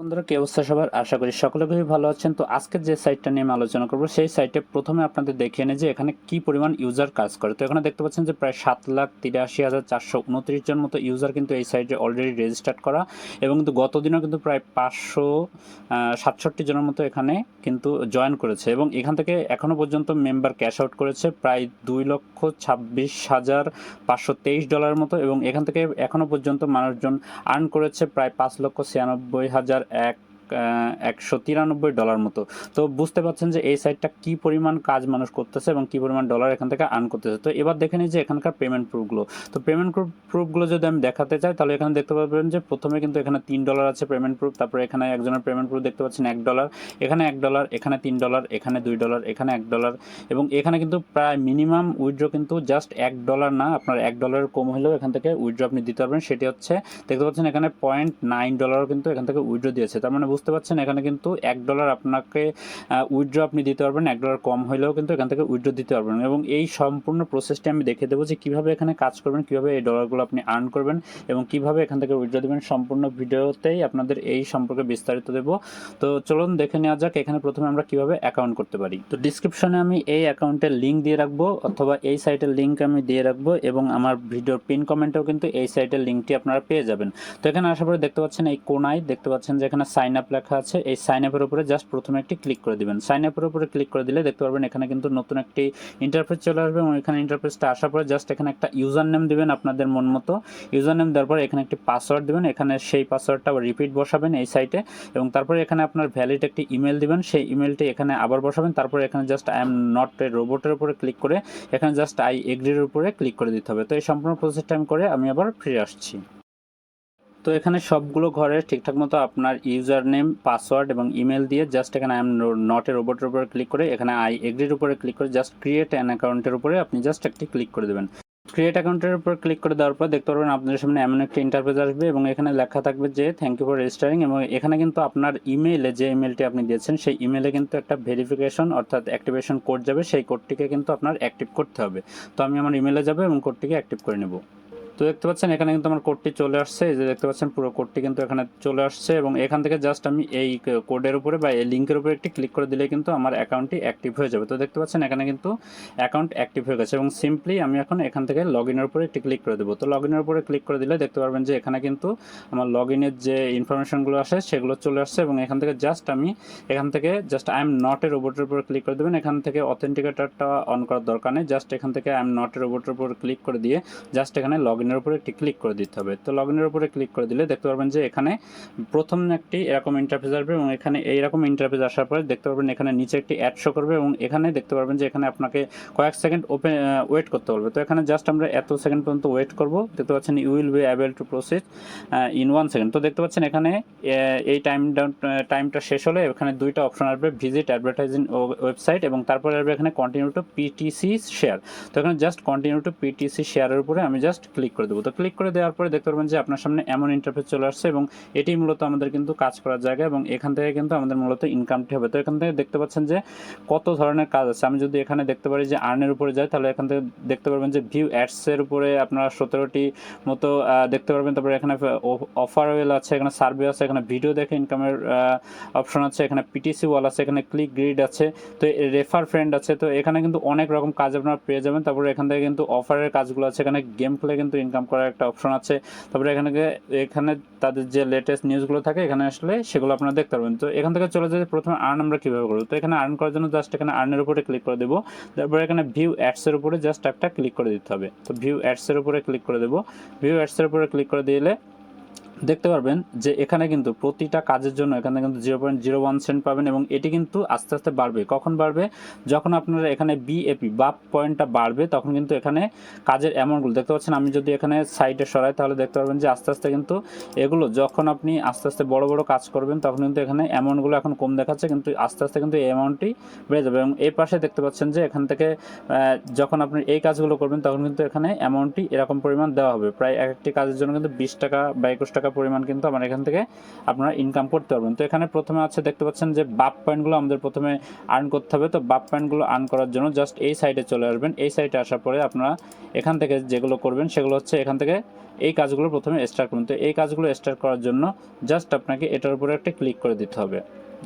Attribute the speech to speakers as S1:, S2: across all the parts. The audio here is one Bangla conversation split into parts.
S1: বন্ধুরা, কি অবস্থা সবার? আশা করি সকলে খুবই ভালো আছেন। তো আজকে যে সাইটটা নিয়ে আমি আলোচনা করব, সেই সাইটে প্রথমে আপনাদের দেখিয়ে নেই যে এখানে কি পরিমাণ ইউজার কাজ করে। তো এখানে দেখতে পাচ্ছেন যে প্রায় সাত লাখ তিরাশি হাজার চারশো উনত্রিশ জন মতো ইউজার কিন্তু এই সাইটে অলরেডি রেজিস্টার্ড করা। এবং কিন্তু গতদিনও কিন্তু প্রায় পাঁচশো সাতষট্টি জনের মতো এখানে কিন্তু জয়েন করেছে। এবং এখান থেকে এখনও পর্যন্ত মেম্বার ক্যাশ আউট করেছে প্রায় দুই লক্ষ ছাব্বিশ হাজার পাঁচশো তেইশ ডলারের মতো। এবং এখান থেকে এখনও পর্যন্ত মানুষজন আর্ন করেছে প্রায় পাঁচ লক্ষ ছিয়ানব্বই হাজার এক একশো তিরানব্বই ডলার মতো। তো বুঝতে পারছেন যে এই সাইটটা কি পরিমাণ কাজ মানুষ করতেছে এবং কি পরিমাণ ডলার এখান থেকে আর্ন করতেছে। তো এবার দেখে নিই যে এখানকার পেমেন্ট প্রুফগুলো তো পেমেন্ট প্রুফগুলো যদি আমি দেখাতে চাই, তাহলে এখানে দেখতে পাবেন যে প্রথমে কিন্তু এখানে তিন ডলার আছে পেমেন্ট প্রুফ তারপরে এখানে একজনের পেমেন্ট প্রুফ দেখতে পাচ্ছেন এক ডলার এখানে এক ডলার এখানে তিন ডলার এখানে দুই ডলার এখানে এক ডলার এবং এখানে কিন্তু প্রায় মিনিমাম উইথড্র কিন্তু জাস্ট এক ডলার না, আপনার এক ডলারের কম হলেও এখান থেকে উইথড্র আপনি দিতে পারবেন। সেটি হচ্ছে, দেখতে পাচ্ছেন এখানে পয়েন্ট নাইন ডলারও কিন্তু এখান থেকে উইথড্র দিয়েছে। তার মানে বুঝতে পারছেন, এখানে কিন্তু এক ডলার আপনাকে উইথড্র আপনি দিতে পারবেন, এক ডলার কম হলেও কিন্তু এখান থেকে উইথড্র দিতে পারবেন এবং এই সম্পূর্ণ প্রসেসটি আমি দেখে দেবো যে কীভাবে এখানে কাজ করবেন, কীভাবে এই ডলারগুলো আপনি আর্ন করবেন এবং কীভাবে এখান থেকে উইথড্র দেবেন সম্পূর্ণ ভিডিওতেই আপনাদের এই সম্পর্কে বিস্তারিত দেবো। তো চলুন দেখে নেওয়া যাক এখানে প্রথমে আমরা কীভাবে অ্যাকাউন্ট করতে পারি। তো ডিসক্রিপশনে আমি এই অ্যাকাউন্টের লিঙ্ক দিয়ে রাখব অথবা এই সাইটের লিঙ্ক আমি দিয়ে রাখব এবং আমার ভিডিওর পিন কমেন্টেও কিন্তু এই সাইটের লিঙ্কটি আপনারা পেয়ে যাবেন। তো এখানে আসার পরে দেখতে পাচ্ছেন এই কোনায়, দেখতে পাচ্ছেন যে এখানে সাইন আপ লেখা আছে, এই সাইন আপের উপরে জাস্ট প্রথমে একটি ক্লিক করে দিবেন। সাইন আপের উপরে ক্লিক করে দিলে দেখতে পারবেন এখানে কিন্তু নতুন একটি ইন্টারফেস চলে আসবে এবং এখানে ইন্টারফেসটা আসার পরে জাস্ট এখানে একটা ইউজার নেম দিবেন আপনাদের মন মতো। ইউজার নেম দেওয়ার পর এখানে একটি পাসওয়ার্ড দিবেন, এখানে সেই পাসওয়ার্ডটা আবার রিপিট বসাবেন এই সাইটে এবং তারপরে এখানে আপনার ভ্যালিড একটি ইমেল দিবেন, সেই ইমেলটি এখানে আবার বসাবেন, তারপরে এখানে just I am not a রোবটের উপরে ক্লিক করে এখানে জাস্ট আই এগ্রির উপরে ক্লিক করে দিতে হবে। তো এই সম্পূর্ণ প্রসেসটা আমি করে আমি আবার ফিরে আসছি। তো এখানে সবগুলো ঘরে ঠিকঠাক মতো আপনার ইউজার নেম পাসওয়ার্ড এবং ইমেল দিয়ে জাস্ট এখানে আই এম নট এ রোবটের উপরে ক্লিক করে এখানে আই এগ্রির উপরে ক্লিক করে জাস্ট ক্রিয়েট অ্যান অ্যাকাউন্টের উপরে আপনি জাস্ট একটি ক্লিক করে দেবেন। ক্রিয়েট অ্যাকাউন্টের উপর ক্লিক করে দেওয়ার পর দেখতে পারবেন আপনাদের সামনে এমন একটি ইন্টারফেস আসবে এবং এখানে লেখা থাকবে যে থ্যাংক ইউ ফর রেজিস্টারিং এবং এখানে কিন্তু আপনার ইমেইলে যে ইমেলটি আপনি দিয়েছেন সেই ইমেলে কিন্তু একটা ভেরিফিকেশন অর্থাৎ অ্যাক্টিভেশন কোড যাবে, সেই কোডটিকে কিন্তু আপনার অ্যাক্টিভ করতে হবে। তো আমি আমার ইমেলে যাব এবং কোডটিকে অ্যাক্টিভ করে নেব। তো দেখতে পাচ্ছেন, এখানে কিন্তু আমার কোডটি চলে আসছে। এই যে দেখতে পাচ্ছেন, পুরো কোডটি কিন্তু এখানে চলে আসছে এবং এখান থেকে জাস্ট আমি এই কোডের উপরে বা এই লিঙ্কের উপরে একটি ক্লিক করে দিলে কিন্তু আমার অ্যাকাউন্টটি অ্যাক্টিভ হয়ে যাবে। তো দেখতে পাচ্ছেন, এখানে কিন্তু অ্যাকাউন্ট অ্যাক্টিভ হয়ে গেছে এবং সিম্পলি আমি এখন এখান থেকে লগ ইনের উপরে একটি ক্লিক করে দেবো। তো লগ ইনের উপরে ক্লিক করে দিলে দেখতে পারবেন যে এখানে কিন্তু আমার লগ ইনের যে ইনফরমেশনগুলো আসে সেগুলো চলে আসছে এবং এখান থেকে জাস্ট আমি এখান থেকে just I am not a রোবটের উপরে ক্লিক করে দেবেন। এখান থেকে অথেন্টিকেটারটা অন করার দরকার নেই। জাস্ট এখান থেকে আই এম নট এ রোবটের উপর ক্লিক করে দিয়ে জাস্ট এখানে লগ ইনের উপরে একটি ক্লিক করে দিতে হবে। তো লগ ইনের উপরে ক্লিক করে দিলে দেখতে পারবেন যে এখানে প্রথম একটি এরকম ইন্টারফেস আসবে এবং এখানে এইরকম ইন্টারফেস আসার পরে দেখতে পারবেন এখানে নিচে একটি অ্যাড শো করবে এবং এখানে দেখতে পারবেন যে এখানে আপনাকে কয়েক সেকেন্ড ওপেন ওয়েট করতে বলবে। তো এখানে জাস্ট আমরা এত সেকেন্ড পর্যন্ত ওয়েট করব। দেখতে পাচ্ছেন you will be able to process in one second তো দেখতে পাচ্ছেন এখানে এই টাইম টাইমটা শেষ হলে এখানে দুইটা অপশন আসবে ভিজিট অ্যাডভার্টাইজিং ওয়েবসাইট এবং তারপরে আসবে এখানে কন্টিনিউ টু পিটিসি শেয়ার তো এখানে জাস্ট কন্টিনিউ টু পিটিসি শেয়ারের উপরে আমি জাস্ট ক্লিক করে দেবো। তো ক্লিক করে দেওয়ার পরে দেখতে পারবেন যে আপনার সামনে এমন ইন্টারফেস চলে আসছে এবং এটি মূলত আমাদের কিন্তু কাজ করার জায়গা এবং এখান থেকে কিন্তু আমাদের মূলত ইনকামটি হবে। তো এখান থেকে দেখতে পাচ্ছেন যে কত ধরনের কাজ আছে। আমি যদি এখানে দেখতে পারি যে আর্নের উপরে যাই, তাহলে এখান থেকে দেখতে পারবেন যে ভিউ অ্যাডসের উপরে আপনারা সতেরোটি মতো দেখতে পারবেন। তারপরে এখানে অফার ওয়েল আছে, এখানে সার্ভে আছে, এখানে ভিডিও দেখে ইনকামের অপশন আছে, এখানে পিটিসি ওয়াল আছে, এখানে ক্লিক গ্রিড আছে, তো রেফার ফ্রেন্ড আছে। তো এখানে কিন্তু অনেক রকম কাজ আপনারা পেয়ে যাবেন। তারপরে এখান থেকে কিন্তু অফারের কাজগুলো আছে। এখানে গেম প্লে কিন্তু ইনকাম করার একটা অপশন আছে। তারপরে এখানে এখানে তাদের যে লেটেস্ট নিউজগুলো থাকে, এখানে আসলে সেগুলো আপনারা দেখতে পারবেন। তো এখান থেকে চলে যেতে প্রথমে আর্ন আমরা কীভাবে করব? তো এখানে আর্ন করার জন্য জাস্ট এখানে আর্নের উপরে ক্লিক করে দেবো। তারপরে এখানে ভিউ অ্যাডসের উপরে জাস্ট একটা ক্লিক করে দিতে হবে। তো ভিউ অ্যাডসের উপরে ক্লিক করে দেবো। ভিউ অ্যাডসের উপরে ক্লিক করে দিলে দেখতে পারবেন যে এখানে কিন্তু প্রতিটা কাজের জন্য এখানে কিন্তু zero point zero one cent পাবেন এবং এটি কিন্তু আস্তে আস্তে বাড়বে। কখন বাড়বে? যখন আপনারা এখানে বিএপি বা পয়েন্টটা বাড়বে, তখন কিন্তু এখানে কাজের অ্যামাউন্টগুলো দেখতে পাচ্ছেন আমি যদি এখানে সাইডে সরাই, তাহলে দেখতে পারবেন যে আস্তে আস্তে কিন্তু এগুলো যখন আপনি আস্তে আস্তে বড় বড় কাজ করবেন, তখন কিন্তু এখানে অ্যামাউন্টগুলো এখন কম দেখাচ্ছে, কিন্তু আস্তে আস্তে কিন্তু এই অ্যামাউন্টটি বেড়ে যাবে এবং এই পাশে দেখতে পাচ্ছেন যে এখান থেকে যখন আপনি এই কাজগুলো করবেন, তখন কিন্তু এখানে অ্যামাউন্টটি এরকম পরিমাণ দেওয়া হবে। প্রায় এক একটি কাজের জন্য কিন্তু বিশ টাকা বা একুশ টাকা টাকা পরিমাণ কিন্তু আমার এখান থেকে আপনারা ইনকাম করতে পারবেন। তো এখানে প্রথমে আছে, দেখতে পাচ্ছেন যে বাপ পয়েন্টগুলো আমাদের প্রথমে আর্ন করতে হবে। তো বাপ পয়েন্টগুলো আর্ন করার জন্য জাস্ট এই সাইডে চলে আসবেন। এই সাইডে আসার পরে আপনারা এখান থেকে যেগুলো করবেন সেগুলো হচ্ছে এখান থেকে এই কাজগুলো প্রথমে স্টার্ট করুন। তো এই কাজগুলো স্টার্ট করার জন্য জাস্ট আপনাকে এটার উপরে একটা ক্লিক করে দিতে হবে।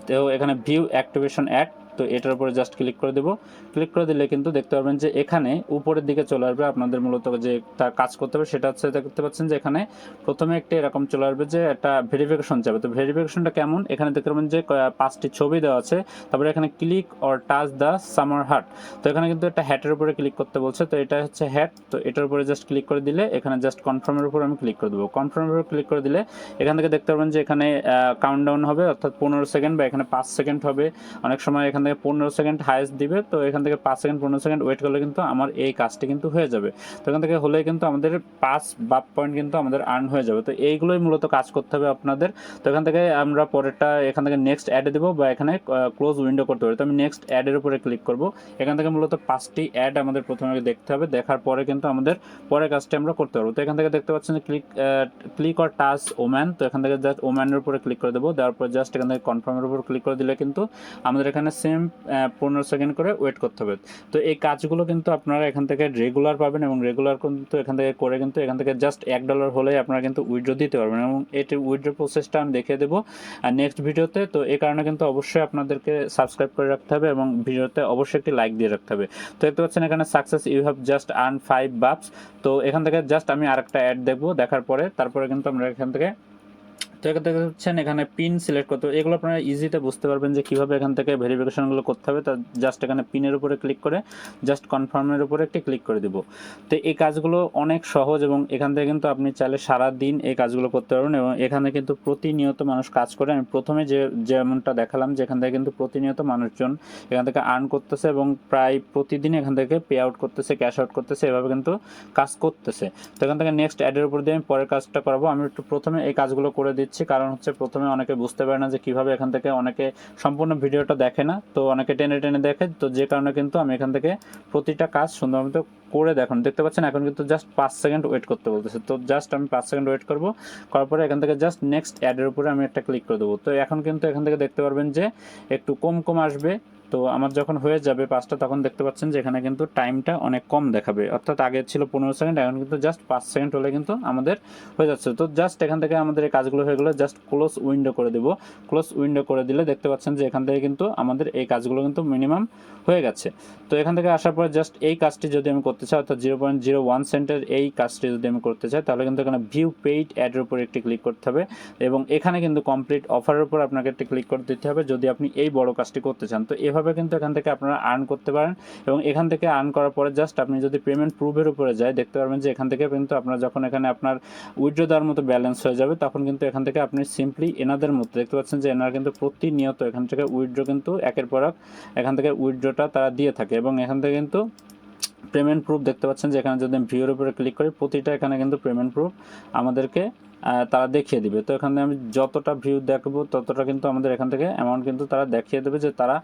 S1: তো এখানে ভিউ অ্যাক্টিভেশন অ্যাড তো এটার উপরে জাস্ট ক্লিক করে দেবো। ক্লিক করে দিলে কিন্তু দেখতে পারবেন যে এখানে উপরের দিকে চলে আসবে আপনাদের মূলত যে তা কাজ করতে হবে সেটা হচ্ছে দেখতে পাচ্ছেন যে এখানে প্রথমে একটা এরকম চলে আসবে যে একটা ভেরিফিকেশন যাবে। তো ভেরিফিকেশনটা কেমন? এখানে দেখতে পাবেন যে পাঁচটি ছবি দেওয়া আছে। তারপরে এখানে click or touch the summer hat তো এখানে কিন্তু একটা হ্যাটের উপরে ক্লিক করতে বলছে। তো এটা হচ্ছে হ্যাট তো এটার উপরে জাস্ট ক্লিক করে দিলে এখানে জাস্ট কনফার্মের উপর আমি ক্লিক করে দেবো। কনফার্মের উপর ক্লিক করে দিলে এখান থেকে দেখতে পারবেন যে এখানে কাউন্টডাউন হবে অর্থাৎ পনেরো সেকেন্ড বা এখানে পাঁচ সেকেন্ড হবে। অনেক সময় এখান থেকে পনেরো সেকেন্ড হায়েস্ট দিবে, তো এখান থেকে পাঁচ সেকেন্ড, পনেরো সেকেন্ড ওয়েট করলে কিন্তু আমার এই কাজটি কিন্তু হয়ে যাবে। তো এখান থেকে হলে কিন্তু আমাদের পাঁচ বাপ পয়েন্ট কিন্তু আমাদের আর্ন হয়ে যাবে। তো এইগুলোই মূলত কাজ করতে হবে আপনাদের। তো এখান থেকে আমরা পরেরটা এখান থেকে নেক্সট অ্যাডে দেবো বা এখানে ক্লোজ উইন্ডো করতে পারি তো আমি নেক্সট অ্যাডের উপরে ক্লিক করব। এখান থেকে মূলত পাঁচটি অ্যাড আমাদের প্রথমে দেখতে হবে। দেখার পরে কিন্তু আমাদের পরের কাজটি আমরা করতে পারব। তো এখান থেকে দেখতে পাচ্ছেন click click or touch woman তো এখান থেকে জাস্ট ওম্যানের উপরে ক্লিক করে দেবো। দেওয়ার পর জাস্ট এখান থেকে কনফার্মের উপর ক্লিক করে দিলে কিন্তু আমাদের এখানে সেম পনেরো সেকেন্ড করে ওয়েট করতে হবে। তো এই কাজগুলো কিন্তু আপনারা এখান থেকে রেগুলার পাবেন এবং রেগুলার কিন্তু এখান থেকে করে কিন্তু এখান থেকে জাস্ট এক ডলার হলেই আপনারা কিন্তু উইড্রো দিতে পারবেন এবং এটি উইড্রো প্রসেসটা আমি দেখিয়ে দেবো। আর নেক্সট ভিডিওতে, তো এই কারণে কিন্তু অবশ্যই আপনাদেরকে সাবস্ক্রাইব করে রাখতে হবে এবং ভিডিওতে অবশ্যই একটি লাইক দিয়ে রাখতে হবে। তো দেখতে পাচ্ছেন এখানে success you have just earn five bucks তো এখান থেকে জাস্ট আমি আরেকটা অ্যাড দেখব, দেখার পরে, তারপরে কিন্তু আমরা এখান থেকে থেকে হচ্ছেন এখানে পিন সিলেক্ট করতে এগুলো আপনারা ইজিতে বুঝতে পারবেন যে কীভাবে এখান থেকে ভেরিফিকেশনগুলো করতে হবে। তা জাস্ট এখানে পিনের উপরে ক্লিক করে জাস্ট কনফার্মের উপরে একটি ক্লিক করে দিব। তো এই কাজগুলো অনেক সহজ এবং এখান থেকে কিন্তু আপনি চাইলে সারা দিন এই কাজগুলো করতে পারবেন এবং এখানে কিন্তু প্রতিনিয়ত মানুষ কাজ করে। আমি প্রথমে যে, যেমনটা দেখালাম যে এখান থেকে কিন্তু প্রতিনিয়ত মানুষজন এখান থেকে আর্ন করতেছে এবং প্রায় প্রতিদিন এখান থেকে পে আউট করতেছে ক্যাশ আউট করতেছে, এভাবে কিন্তু কাজ করতেছে। তো এখান থেকে নেক্সট অ্যাডের উপর দিয়ে আমি পরের কাজটা করাবো। আমি একটু প্রথমে এই কাজগুলো করে দিচ্ছি। কারণ হচ্ছে প্রথমে অনেকে বুঝতে পারে না যে কীভাবে এখান থেকে অনেকে সম্পূর্ণ ভিডিওটা দেখে না। তো অনেকে টেনে টেনে দেখে, তো যে কারণে কিন্তু আমি এখান থেকে প্রতিটা কাজ সুন্দর মতো করে দেখুন। দেখতে পাচ্ছেন, এখন কিন্তু জাস্ট পাঁচ সেকেন্ড ওয়েট করতে বলতেছে। তো জাস্ট আমি পাঁচ সেকেন্ড ওয়েট করব, করার পরে এখান থেকে জাস্ট নেক্সট অ্যাডের উপরে আমি একটা ক্লিক করে দেবো। তো এখন কিন্তু এখান থেকে দেখতে পারবেন যে একটু কম কম আসবে তো আমার যখন হয়ে যাবে পাঁচটা, তখন দেখতে পাচ্ছেন যে এখানে কিন্তু টাইমটা অনেক কম দেখাবে। অর্থাৎ আগে ছিল পনেরো সেকেন্ড এখন কিন্তু জাস্ট পাঁচ সেকেন্ড হলে কিন্তু আমাদের হয়ে যাচ্ছে। তো জাস্ট এখান থেকে আমাদের এই কাজগুলো হয়ে গেলে জাস্ট ক্লোজ উইন্ডো করে দেবো। ক্লোজ উইন্ডো করে দিলে দেখতে পাচ্ছেন যে এখান থেকে কিন্তু আমাদের এই কাজগুলো কিন্তু মিনিমাম হয়ে গেছে। তো এখান থেকে আসার পর জাস্ট এই কাজটি যদি আমি করতে চাই, অর্থাৎ জিরো পয়েন্ট জিরো ওয়ান সেন্টের এই কাজটি যদি আমি করতে চাই, তাহলে কিন্তু এখানে ভিউ পেইড অ্যাডের উপর একটি ক্লিক করতে হবে এবং এখানে কিন্তু কমপ্লিট অফারের উপর আপনাকে একটি ক্লিক করে দিতে হবে। যদি আপনি এই বড় কাজটি করতে চান, তো এভাবে কিন্তু এখান থেকে আপনারা আর্ন করতে পারেন এবং এখান থেকে আর্ন করার পরে জাস্ট আপনি যদি পেমেন্ট প্রুভের উপরে যায়, দেখতে পারবেন যে এখান থেকে কিন্তু আপনার যখন এখানে আপনার উইথড্র দেওয়ার মতো ব্যালেন্স হয়ে যাবে, তখন কিন্তু এখান থেকে আপনি সিম্পলি এনাদের মতো দেখতে পাচ্ছেন যে এনারা কিন্তু প্রতিনিয়ত এখান থেকে উইথড্র কিন্তু একের পর এক এখান থেকে উইথড্রটা তারা দিয়ে থাকে এবং এখান থেকে কিন্তু পেমেন্ট প্রুফ দেখতে পাচ্ছেন যে এখানে যদি আমি ভিউর উপরে ক্লিক করি, প্রতিটা এখানে কিন্তু পেমেন্ট প্রুফ আমাদেরকে তারা দেখিয়ে দিবে। তো এখানে আমি যতটা ভিউ দেখব, ততটা কিন্তু আমাদের এখান থেকে অ্যামাউন্ট কিন্তু তারা দেখিয়ে দেবে যে তারা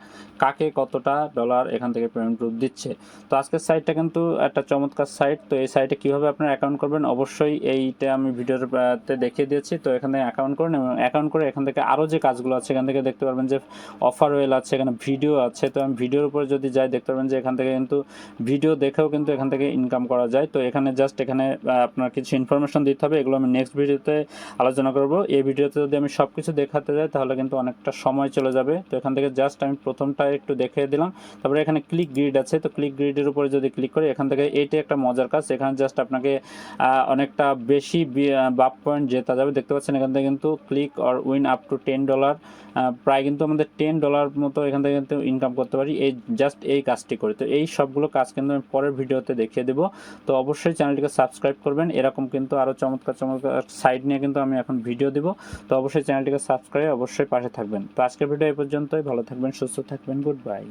S1: কাকে কতটা ডলার এখান থেকে পেমেন্ট প্রুফ দিচ্ছে। তো আজকের সাইটটা কিন্তু একটা চমৎকার সাইট তো এই সাইটে কীভাবে আপনার অ্যাকাউন্ট করবেন, অবশ্যই এইটা আমি ভিডিওতে দেখিয়ে দিয়েছি। তো এখানে অ্যাকাউন্ট করুন এবং অ্যাকাউন্ট করে এখান থেকে আরও যে কাজগুলো আছে, এখান থেকে দেখতে পারবেন যে অফার ওয়েল আছে, এখানে ভিডিও আছে। তো আমি ভিডিওর উপরে যদি যাই, দেখতে পারবেন যে এখান থেকে কিন্তু ভিডিও দেখেও কিন্তু এখান থেকে ইনকাম করা যায়। তো এখানে জাস্ট এখানে আপনার কিছু ইনফরমেশন দিতে হবে, এগুলো আমি নেক্সট ভিডিওতে আলোচনা করব। এই ভিডিওতে যদি আমি সব কিছু দেখাতে যাই, তাহলে কিন্তু অনেকটা সময় চলে যাবে। তো এখান থেকে জাস্ট আমি প্রথমটা একটু দেখিয়ে দিলাম। তারপরে এখানে ক্লিক গ্রিড আছে। তো ক্লিক গ্রিডের উপরে যদি ক্লিক করি, এখান থেকে এইটা একটা মজার কাজ। এখানে জাস্ট আপনাকে অনেকটা বেশি বাপ পয়েন্ট জেতা যাবে। দেখতে পাচ্ছেন এখান থেকে কিন্তু click or win up to ten dollar প্রায় কিন্তু আমাদের টেন ডলার মতো এখান থেকে কিন্তু ইনকাম করতে পারি। এই জাস্ট এই কাজটি করে। তো এই সবগুলো কাজ কিন্তু আমি পরের ভিডিওতে দেখিয়ে দেবো। তো অবশ্যই চ্যানেলটিকে সাবস্ক্রাইব করবেন। এরকম কিন্তু আরও চমৎকার চমৎকার সাইড নিয়ে কিন্তু আমি এখন ভিডিও দিব। তো অবশ্যই চ্যানেলটিকে সাবস্ক্রাইব, অবশ্যই পাশে থাকবেন। তো আজকের ভিডিও এই পর্যন্তই। ভালো থাকবেন, সুস্থ থাকবেন। Good bye.